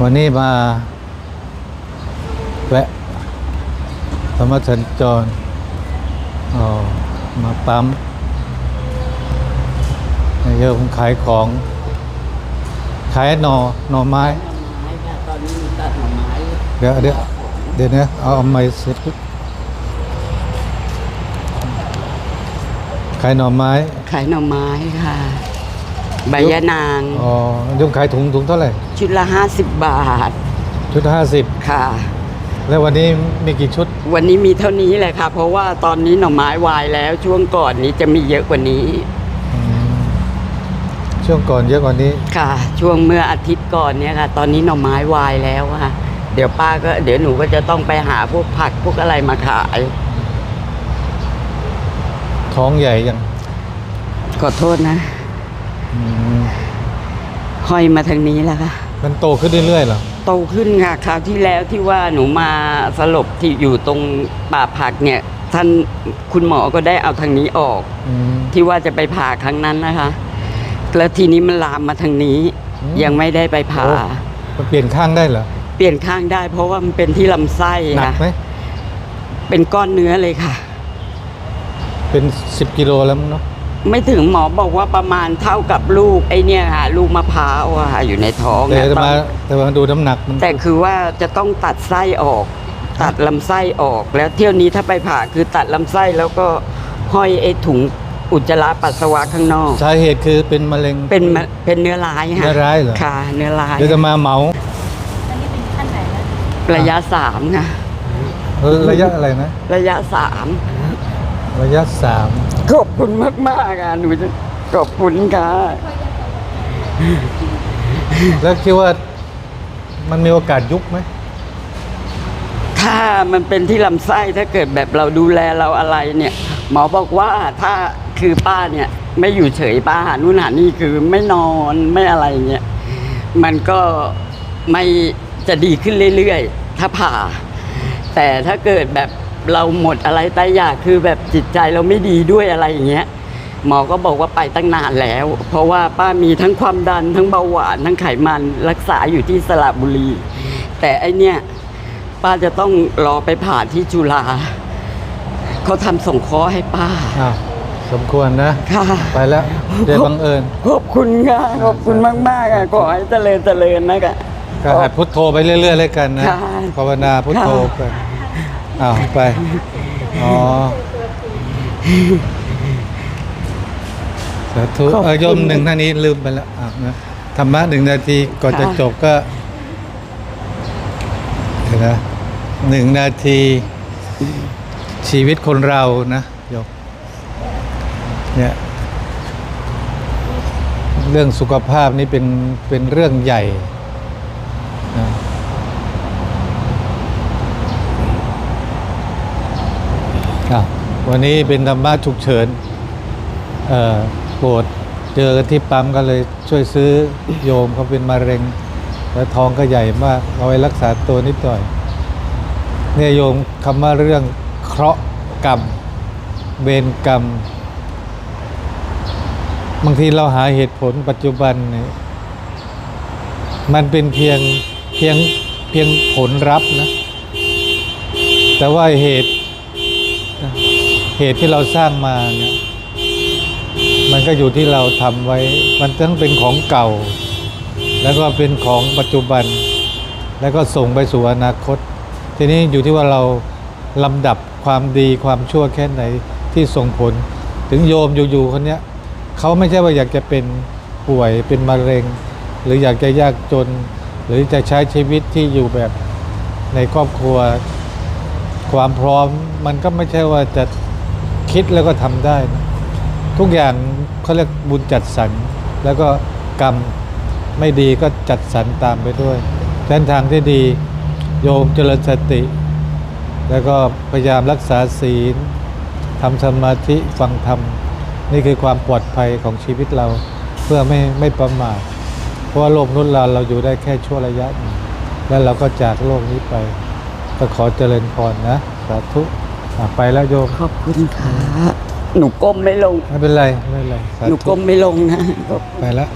วันนี้มาแวะธรรมสัญจรออมาปั๊มเยอะผมขายของ ขายหนอหน่อไม้ไม้ ตอนนี้มีตัดหน่อไม้เดี๋ยวเดี๋ยวเดี๋ยวนะเอาเอาไม้เสร็จขายหน่อไม้ ขายหน่อไม้ค่ะ ใบยะนางอ๋อยกขายถุงถุงเท่าไหร่ ชุดละห้าสิบบาท ชุดห้าสิบค่ะ แล้ววันนี้มีกี่ชุด วันนี้มีเท่านี้แหละค่ะ เพราะว่าตอนนี้หน่อไม้วายแล้ว ช่วงก่อนนี้จะมีเยอะกว่านี้อืมช่วงก่อนเยอะกว่านี้ ค่ะ ช่วงเมื่ออาทิตย์ก่อนเนี่ยค่ะ ตอนนี้หน่อไม้วายแล้วค่ะ เดี๋ยวป้าก็ เดี๋ยวหนูก็จะต้องไปหาพวกผักพวกอะไรมาขาย ท้องใหญ่ยัง ขอโทษนะอืม ห้อยมาทางนี้แล้วค่ะ มันโตขึ้นเรื่อยๆเหรอ โตขึ้นค่ะคราวที่แล้วที่ว่าหนูมาสลบที่อยู่ตรงป่าผักเนี่ย ท่านคุณหมอก็ได้เอาทางนี้ออก อืม ที่ว่าจะไปผ่าครั้งนั้นนะคะ แล้วทีนี้มันลามมาทางนี้ อืม ยังไม่ได้ไปผ่าโอ้มันเปลี่ยนข้างได้เหรอ เปลี่ยนข้างได้ เพราะว่ามันเป็นที่ลำไส้หนักค่ะ ไหม เป็นก้อนเนื้อเลยค่ะ เป็นสิบกิโลแล้วมั้งเนาะ ไม่ถึงหมอบอกว่าประมาณเท่ากับลูกไอเนี่ยค่ะลูกมะพร้าวอะค่ะอยู่ในท้องแต่เนี่ยจะมาต้องแต่มาดูน้ำหนักมันแต่คือว่าจะต้องตัดไส้ออก ตัดลำไส้ออก แล้วเที่ยวนี้ถ้าไปผ่าคือตัดลำไส้แล้วก็ห้อยไอ้ถุงอุจจาระปัสสาวะข้างนอก สาเหตุคือเป็นมะเร็ง เป็นมะเป็นเนื้อร้ายค่ะเนื้อร้ายเหรอ ค่ะ เนื้อร้ายเดี๋ยวจะมาเหมาระยะสามค่ะ เออระยะอะไรนะ ระยะสาม ระยะสามขอบคุณมากมากๆค่ะหนูจะขอบคุณค่ะแล้วคิดว่ามันมีโอกาสยุบไหมถ้ามันเป็นที่ลำไส้ถ้าเกิดแบบเราดูแลเราอะไรเนี่ย หมอบอกว่าถ้าคือป้าเนี่ย ไม่อยู่เฉยป้าหานู่นหานี่คือไม่นอนไม่อะไรเงี้ยมันก็ไม่จะดีขึ้นเรื่อยๆ ถ้าผ่า แต่ถ้าเกิดแบบ เราหมดอะไรตายอยากคือแบบจิตใจเราไม่ดีด้วยอะไรอย่างเงี้ยหมอก็บอกว่าไปตั้งนานแล้ว เพราะว่าป้ามีทั้งความดันทั้งเบาหวานทั้งไขมันรักษาอยู่ที่สระบุรี แต่ไอเนี่ยป้าจะต้องรอไปผ่าที่จุฬาเขาทำส่งเคราะห์ให้ป้า อ้าวสมควรนะ ค่ะ ไปแล้วเดี๋ยวบังเอิญ ขอบคุณค่ะขอบคุณมากๆค่ะขอให้เจริญเจริญนะคะ ก็หัดพุทโธไปเรื่อยๆเลยกันนะ ค่ะภาวนาพุทโธค่ะ กัน อ้าวไป อ๋อ สาธุเออโยมหนึ่งท่านนี้ลืมไปแล้วอะนะธรรมะหนึ่งนาทีก่อนจะจบก็เดี๋ยวนะหนึ่งนาทีชีวิตคนเรานะโยมเนี่ยเรื่องสุขภาพนี่เป็นเป็นเรื่องใหญ่นะอะ วันนี้เป็นธรรมะฉุกเฉินโปรดเจอกันที่ปั๊มก็เลยช่วยซื้อโยมเขาเป็นมะเร็ง แล้วท้องก็ใหญ่มากเอาไว้รักษาตัวนิดหน่อย เนี่ยโยมคำว่าเรื่องเคราะห์กรรมเบนกรรม บางทีเราหาเหตุผลปัจจุบันเนี่ยมันเป็นเพียงเพียงเพียงผลรับนะ แต่ว่าเหตุ เหตุที่เราสร้างมาเนี่ยมันก็อยู่ที่เราทำไว้ มันทั้งเป็นของเก่า แล้วก็เป็นของปัจจุบัน แล้วก็ส่งไปสู่อนาคต ทีนี้อยู่ที่ว่าเราลำดับความดีความชั่วแค่ไหนที่ส่งผล ถึงโยมอยู่ๆคนเนี้ยเขาไม่ใช่ว่าอยากจะเป็นป่วยเป็นมะเร็ง หรืออยากจะยากจน หรือจะใช้ชีวิตที่อยู่แบบในครอบครัว ความพร้อมมันก็ไม่ใช่ว่าจะ คิดแล้วก็ทำได้นะทุกอย่างเขาเรียกบุญจัดสรรแล้วก็กรรมไม่ดีก็จัดสรรตามไปด้วยเส้นทางที่ดีโยมเจริญสติ แล้วก็พยายามรักษาศีลทำสมาธิฟังธรรม นี่คือความปลอดภัยของชีวิตเราเพื่อไม่ไม่ประมาทเพราะว่าโลกนุ่นเราเราอยู่ได้แค่ชั่วระยะ แล้วเราก็จากโลกนี้ไป ก็ขอเจริญพรนะ สาธุ อะไปแล้วโยมขอบคุณค่ะ หนูก้มไม่ลง ไม่เป็นไรไม่เป็นไรสาหนูธุก้มไม่ลงนะ ไปแล้ว